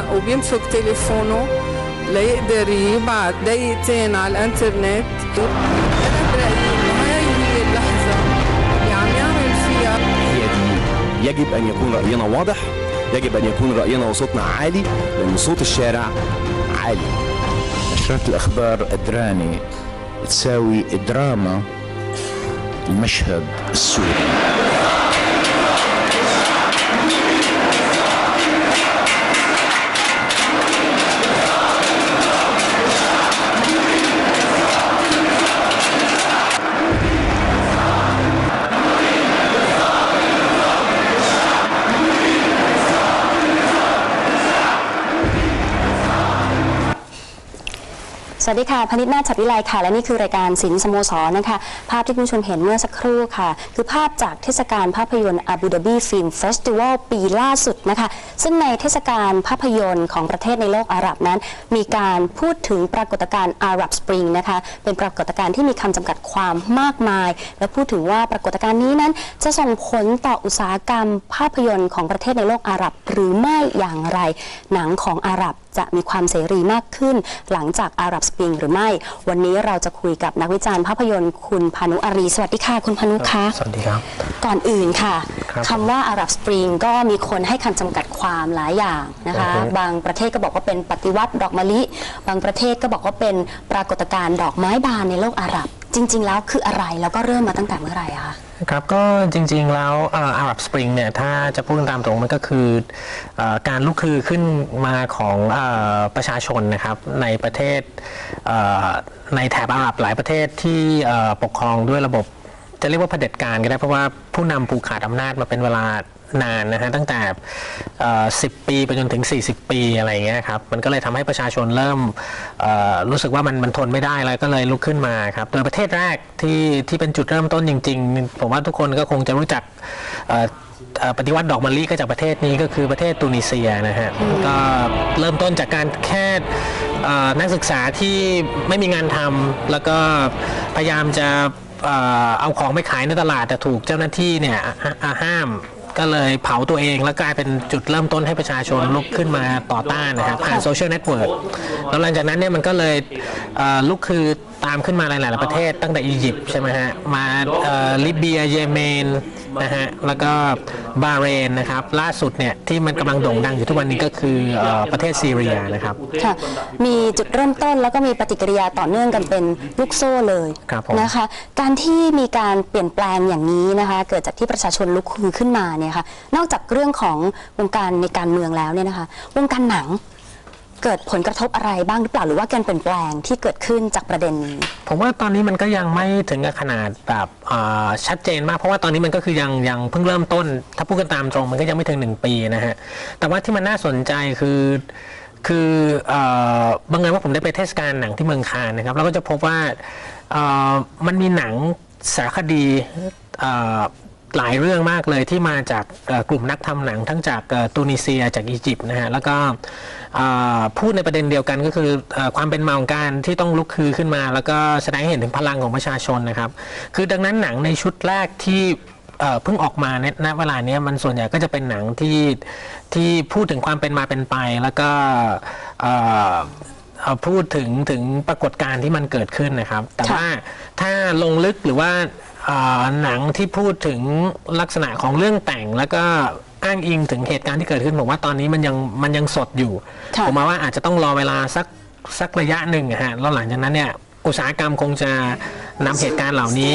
وبي- وبيمسك تليفونه ليقدر يبعت دقيقتين على الإنترنت. أنا برايي انه هاي هي اللحظه اللي عم يعمل فيها هي دي يجب أن يكون رأينا واضح يجب أن يكون رأينا وصوتنا عالي لأن صوت الشارع عالي. نشرات الأخبار قدرانة تساوي دراما المشهد السوري. สวัสดีค่ะพนิษฐ์นาถฉัตรวิไลค่ะ และนี่คือรายการสินสโมสรนะคะ ภาพที่คุณผู้ชมเห็นเมื่อสักครู่ค่ะ คือภาพจากเทศกาลภาพยนตร์อาบูดาบีฟิล์มเฟสติวัลปีล่าสุดนะคะ ซึ่งในเทศกาลภาพยนตร์ของประเทศในโลกอาหรับนั้น มีการพูดถึงปรากฏการณ์อาหรับสปริงนะคะ เป็นปรากฏการณ์ที่มีคำจำกัดความมากมาย และพูดถึงว่าปรากฏการณ์นี้นั้น จะส่งผลต่ออุตสาหกรรมภาพยนตร์ของประเทศในโลกอาหรับ หรือไม่อย่างไร หนังของอาหรับ จะมีความเสรีมากขึ้น หลังจากอาหรับสปริงหรือไม่ วันนี้เราจะคุยกับนักวิจารณ์ภาพยนตร์คุณพานุอารี สวัสดีค่ะ คุณพานุคะสวัสดีครับ ก่อนอื่นค่ะครับคำว่าอาหรับสปริงก็มีคนให้คำจำกัดความหลายอย่างนะคะอือฮึบางประเทศก็บอกว่าเป็นปฏิวัติดอกมะลิ บางประเทศก็บอกว่าเป็นปรากฏการณ์ดอกไม้บานในโลกอาหรับ จริง ๆ แล้วคืออะไรแล้วก็เริ่มมาตั้งแต่เมื่อไหร่อะคะ ครับก็จริงๆแล้วอาหรับสปริงเนี่ยถ้าจะพูดตามตรงมันก็คืออการลุกคือขึ้นมาของอประชาชนนะครับในประเทศในแถบอาหรับหลายประเทศที่ปกครองด้วยระบบ จะเรียกว่าเผด็จการก็ได้เพราะว่าผู้นำผูกขาดอำนาจมาเป็นเวลา นานนะฮะตั้งแต่ 10 ปีไปจนถึง 40 ปีอะไรอย่างเงี้ยครับมันก็เลยทำให้ประชาชนเริ่มรู้สึกว่ามันมันทนไม่ได้แล้วก็เลยลุกขึ้นมาครับโดยประเทศแรกที่ที่เป็นจุดเริ่มต้นจริง ๆ ผมว่าทุกคนก็คงจะรู้จักปฏิวัติดอกมะลิก็จากประเทศนี้ก็คือประเทศตูนิเซียนะฮะก็เริ่มต้นจากการแค่นักศึกษาที่ไม่มีงานทำแล้วก็พยายามจะเอาของไปขายในตลาดแต่ถูกเจ้าหน้าที่เนี่ยห้าม ก็เลยเผาตัวเองแล้วกลายเป็นจุดเริ่มต้นให้ประชาชนลุกขึ้นมาต่อต้านนะครับผ่านโซเชียลเน็ตเวิร์กแล้วหลังจากนั้นเนี่ยมันก็เลยเอ่อลุกคือ ตามขึ้นมาหลาย ๆ ประเทศตั้งแต่อียิปต์ใช่ไหมฮะ มาเอ่อลิเบียเยเมนนะฮะ แล้วก็บาห์เรนนะครับ ล่าสุดเนี่ยที่มันกำลังโด่งดังอยู่ทุกวันนี้ก็คือเอ่อประเทศซีเรียนะครับ ค่ะ มีจุดเริ่มต้นแล้วก็มีปฏิกิริยาต่อเนื่องกันเป็นลูกโซ่เลยครับผมนะคะ การที่มีการเปลี่ยนแปลงอย่างนี้นะคะ เกิดจากที่ประชาชนลุกฮือขึ้นมาเนี่ยค่ะ นอกจากเรื่องของวงการในการเมืองแล้วเนี่ยนะคะ วงการหนัง เกิดผลกระทบอะไรบ้างหรือเปล่าหรือว่าการเปลี่ยนแปลงที่เกิดขึ้นจากประเด็นนี้ ผมว่าตอนนี้มันก็ยังไม่ถึงกับขนาดแบบอ่าชัดเจนมากเพราะว่าตอนนี้มันก็คือยังยังเพิ่งเริ่มต้น ถ้าพูดกันตามตรงมันก็ยังไม่ถึงหนึ่งปีนะฮะแต่ว่าที่มันน่าสนใจคือคือเอ่อบังเอิญว่าผมได้ไปเทศกาลหนังที่เมืองคานนะครับแล้วก็จะพบว่าเอ่อมันมีหนังสารคดีเอ่อ หลายเรื่องมากเลยที่มาจากกลุ่มนักทำหนังทั้งจากตูนิเซียจากอียิปต์นะฮะแล้วก็พูดในประเด็นเดียวกันก็คืออความเป็นมาของการที่ต้องลุกคือขึ้นมา แล้วก็แสดงให้เห็นถึงพลังของประชาชนนะครับ คือดังนั้นหนังในชุดแรกที่เพิ่งออกมาในณเวลานี้มันส่วนใหญ่ก็จะเป็นหนังที่ที่พูดถึงความเป็นมาเป็นไป แล้วก็พูดถึงถึงปรากฏการณ์ที่มันเกิดขึ้นนะครับ แต่ว่าถ้าลงลึกหรือว่า หนังที่พูดถึงลักษณะของเรื่องแต่งแล้วก็อ้างอิงถึงเหตุการณ์ที่เกิดขึ้นผมว่าตอนนี้มันยังมันยังสดอยู่ค่ะผมมาว่าอาจจะต้องรอเวลาสักสักระยะหนึ่งอะฮะแล้วหลังจากนั้นเนี่ยอุตสาหกรรมคงจะนำเหตุการณ์เหล่านี้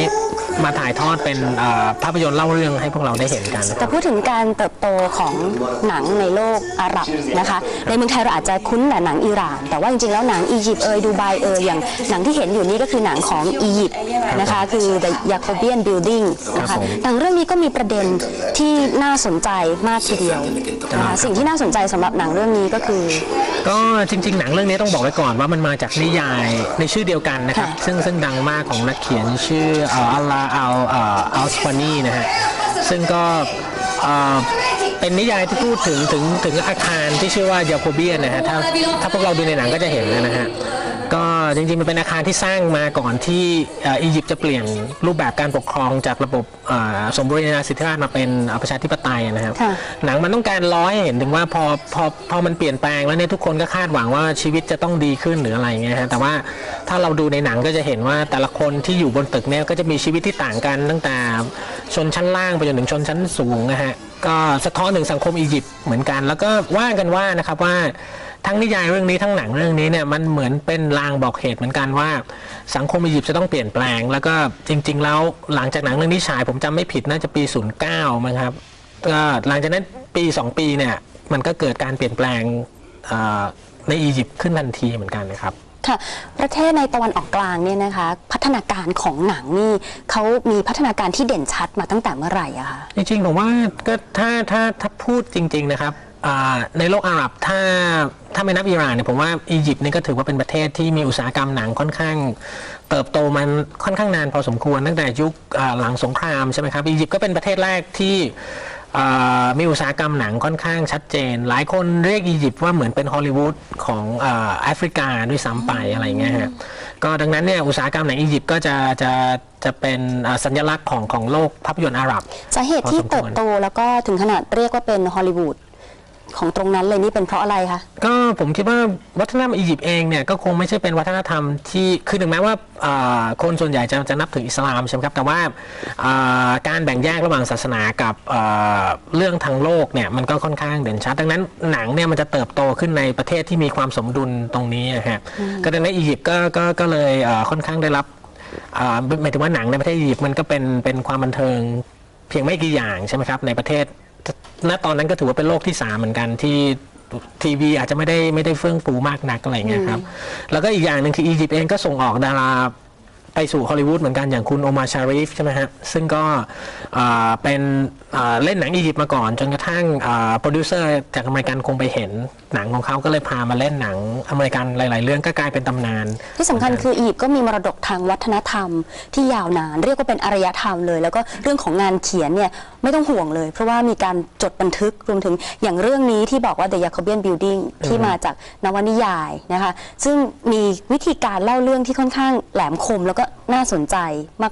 มาถ่ายทอดเป็นเอ่อภาพยนตร์เล่าเรื่องให้พวกเราได้เห็นกันนะคแต่รับพูดถึงการเติบโตของหนังในโลกอาหรับนะคะ ในเมืองไทยเราอาจจะคุ้นแต่หนังอิหร่าน แต่ว่าจริงๆแล้วหนังอียิปต์เอยดูไบเอยอย่างหนังที่เห็นอยู่นี่ก็คือหนังของอียิปต์นะคะ คือ The Jacobean Building นะครัคะบผมหนังเรื่องนี้ก็มีประเด็นที่น่าสนใจมากทีเดียวนะคะสิ่งที่น่าสนใจสำหรับหนังเรื่องนี้ก็คือ ก็จริง ๆ หนังเรื่องนี้ต้องบอกไว้ก่อนว่ามันมาจากนิยายในชื่อเดียวกันนะครับค่ะซึ่งซึ่งดังมากของนักเขียนชื่อเอัลลาอัลอัลสฟานีนะฮะซึ่งก็เป็นนิยายที่พูดถึงถึงถึงอาคารที่ชื่อว่ายาโคเบียนนะฮะถ้าถ้าพวกเราดูในหนังก็จะเห็นนะฮะ จริงๆ มันเป็นอาคารที่สร้างมาก่อนที่เอ่ออียิปต์จะเปลี่ยนรูปแบบการปกครองจากระบบเอ่อสมบูรณาสิทธิราชย์มาเป็นเอ่อประชาธิปไตยนะครับค่ะหนังมันต้องการร้อยให้เห็นถึงว่าพอพอพอมันเปลี่ยนแปลงแล้วเนี่ยทุกคนก็คาดหวังว่าชีวิตจะต้องดีขึ้นหรืออะไรเงี้ยฮะแต่ว่าถ้าเราดูในหนังก็จะเห็นว่าแต่ละคนที่อยู่บนตึกเนี่ยก็จะมีชีวิตที่ต่างกันตั้งแต่ชนชั้นล่างไปจนถึงชนชั้นสูงนะฮะ ก็สะท้อนถึงสังคมอียิปต์เหมือนกัน แล้วก็ว่ากันว่านะครับว่าทั้งนิยายเรื่องนี้ทั้งหนังเรื่องนี้เนี่ยมันเหมือนเป็นลางบอกเหตุเหมือนกันว่า สังคมอียิปต์จะต้องเปลี่ยนแปลง แล้วก็จริง ๆ แล้วหลังจากหนังเรื่องนี้ฉายผมจำไม่ผิดน่าจะปี 09มั้งครับก็หลังจากนั้นปี 2 ปีเนี่ยมันก็เกิดการเปลี่ยนแปลงในอียิปต์ขึ้นทันทีเหมือนกันนะครับ ค่ะ ประเทศในตะวันออกกลางเนี่ยนะคะ พัฒนาการของหนังนี่เขามีพัฒนาการที่เด่นชัดมาตั้งแต่เมื่อไหร่อะคะจริงๆผมว่าก็ถ้าถ้าถ้าพูดจริง ๆนะครับในโลกอาหรับถ้าถ้าไม่นับอิหร่านเนี่ยผมว่าอียิปต์นี่ก็ถือว่าเป็นประเทศที่มีอุตสาหกรรมหนังค่อนข้าง เติบโตมันค่อนข้างนานพอสมควรตั้งแต่ยุคหลังสงครามใช่ไหมครับอียิปต์ก็เป็นประเทศแรกที่ มีอุตสาหกรรมหนังค่อนข้างชัดเจน หลายคนเรียกอียิปต์ว่าเหมือนเป็นฮอลลีวูดของแอฟริกาด้วยซ้ำไปอะไรเงี้ยฮะก็ดังนั้นเนี่ยอุตสาหกรรมหนังอียิปต์ก็จะจะจะเป็นสัญลักษณ์ของของโลกภาพยนตร์อาหรับ สาเหตุที่เติบโตแล้วก็ถึงขนาดเรียกว่าเป็นฮอลลีวูด ของตรงนั้นเลยนี่เป็นเพราะอะไรคะ ก็ผมคิดว่าวัฒนธรรมอียิปต์เองเนี่ยก็คงไม่ใช่เป็นวัฒนธรรมที่คือถึงแม้ว่าอ่าคนส่วนใหญ่จะจะนับถืออิสลามใช่ไหมครับแต่ว่าอ่าการแบ่งแยกระหว่างศาสนากับอ่าเรื่องทางโลกเนี่ยมันก็ค่อนข้างเด่นชัด ดังนั้นหนังเนี่ยมันจะเติบโตขึ้นในประเทศที่มีความสมดุลตรงนี้นะฮะก็ดังนั้นอียิปต์ก็ก็ก็เลยอ่าค่อนข้างได้รับอ่าหมายถึงว่าหนังในประเทศอียิปต์มันก็เป็นเป็นความบันเทิงเพียงไม่กี่อย่างใช่ไหมครับในประเทศ ณตอนนั้นก็ถือว่าเป็นโลกที่สามเหมือนกันที่ทีวีอาจจะไม่ได้ไม่ได้เฟื่องฟูมากนักอะไรเงี้ยครับ แล้วก็อีกอย่างหนึ่งคืออียิปต์เองก็ส่งออกดาราไปสู่ฮอลลีวูดเหมือนกันอย่างคุณโอมาชาริฟใช่ไหมฮะซึ่งก็อ่าเป็นอ่าเล่นหนังอียิปต์มาก่อน จนกระทั่งโปรดิวเซอร์จากอเมริกันคงไปเห็นหนังของเขาก็เลยพามาเล่นหนังอเมริกันหลาย ๆ เรื่องก็กลายเป็นตำนาน ที่สำคัญคืออียิปต์ก็มีมรดกทางวัฒนธรรมที่ยาวนาน เรียกว่าเป็นอารยธรรมเลย แล้วก็เรื่องของงานเขียนเนี่ย ไม่ต้องห่วงเลย เพราะว่ามีการจดบันทึกรวมถึงอย่างเรื่องนี้ที่บอกว่า The Jacobean Building ที่มาจากนวนิยายนะคะ ซึ่งมีวิธีการเล่าเรื่องที่ค่อนข้างแหลมคม แล้วก็น่าสนใจ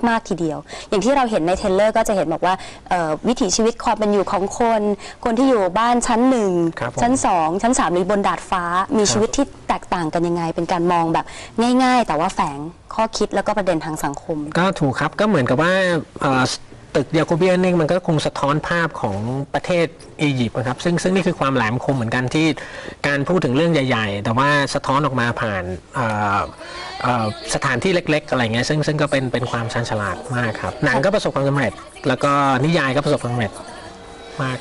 มากๆทีเดียว อย่างที่เราเห็นในเทรลเลอร์ก็จะเห็นบอกว่าเอ่อวิถีชีวิตความเป็นอยู่ของคน คนที่อยู่บ้านชั้นหนึ่งครับผมชั้นสองชั้นสามหรือบนดาดฟ้า มีชีวิตที่แตกต่างกันยังไง เป็นการมองแบบง่าย ๆ แต่ว่าแฝงข้อคิดแล้วก็ประเด็นทางสังคม ก็ถูกครับก็เหมือนกับว่า เอ่อตึกยาโคเบียนนี่มันก็คงสะท้อนภาพของประเทศอียิปต์นะครับซึ่งซึ่งนี่คือความแหลมคมเหมือนกันที่การพูดถึงเรื่องใหญ่ ๆ แต่ว่าสะท้อนออกมาผ่านสถานที่เล็ก ๆ อะไรเงี้ยซึ่งซึ่งก็เป็นเป็นความชันฉลาดมากครับหนังก็ประสบความสำเร็จ แล้วก็นิยายก็ประสบความสำเร็จมาก